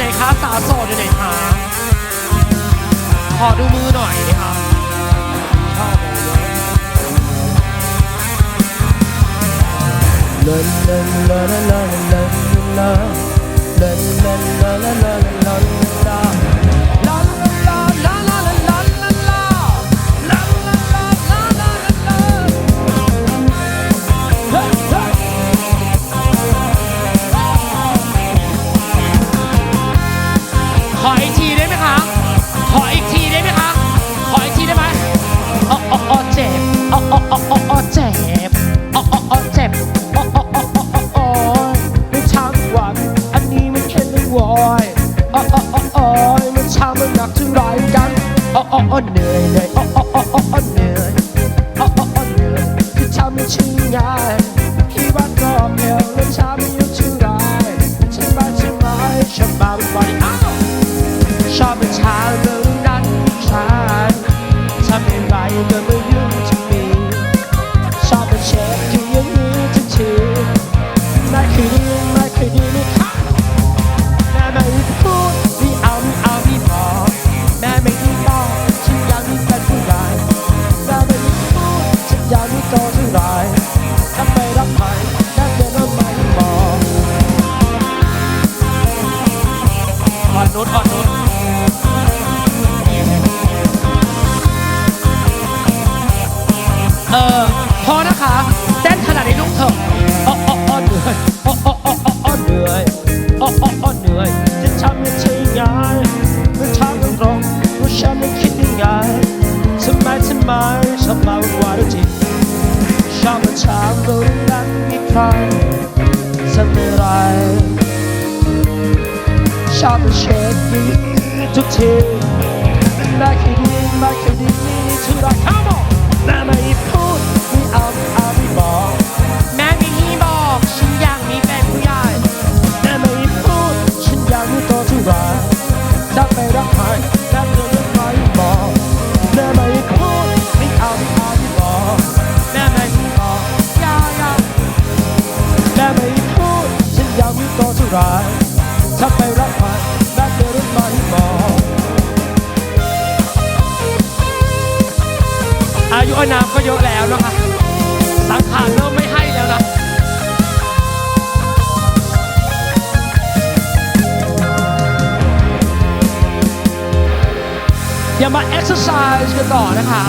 ไหนครับสาวโสดอยู่ไหนคะขอดูมือหน่อยนะครับลาลาลาลาลาลาลาลาลาลา วอยอ๋ออ๋ออ๋ออ๋อมันช้ำมันหนักเท่าไรกันโอ๋ออ๋ออ๋อเหนื่อยเหนื่อยอ๋ออ๋ออ๋ออ๋ออ๋อเหนื่อยโอ๋ออ๋ออ๋อเหนื่อยคือทำไม่ใช่ง่ายคิดว่าก็เพียแล้วช้ำอยู่เท่าไรฉันบ้าใช่ไหมฉันบ้าเป็นไฟอ้าวชอบเป็นช้าเรื่องนั้นช้าทำอะไรก็ไม่ยุ่งจะมีชอบเป็นเชฟที่อยังมีทุกทีไม่เคยดีไม่เคยดีไม่ค่ะ นนุชอ่อนนุชเออพอนะคะเต้นขนาดนี้ลูกเถอะอ้ออ้ออ้อเหนื่อยอ้ออ้ออ้ออ้ออเหนื่อยอ้ออ้ออ้อเหนื่อยจะทำยังไงง่ายมันทำกันตรงว่าฉันไม่คิดยังไงทำไมทำไมชอบมาวุ่นวายจริงชอบมาถามว่าเรื่องนั้นมีใครทำอะไร ชอบเช็คดีทุกทีม่เคยดีไม่คยดีนี่ทุกรัก Come on แม่ไม่พูดไม่เอาไม่เอาไม่บอกแม่ไม่ให้บอกฉันอยากมีแฟนผู้ใหญ่แม่ไม่พูดฉันอยากมีตัวที่รักจะไปรักใครแม่เดินไม่บอกแม่ไม่พูดไม่เอาไม่เอาไม่บอกแม่ไม่บอกอยาอยาแม่ไม่พูดฉันอยากมีตัวที่รัก อายุอานามก็เยอะแล้วนะคะสังขารเริ่มไม่ให้แล้วนะอย่ามาเอ็กซ์ไซส์กันต่อนะคะ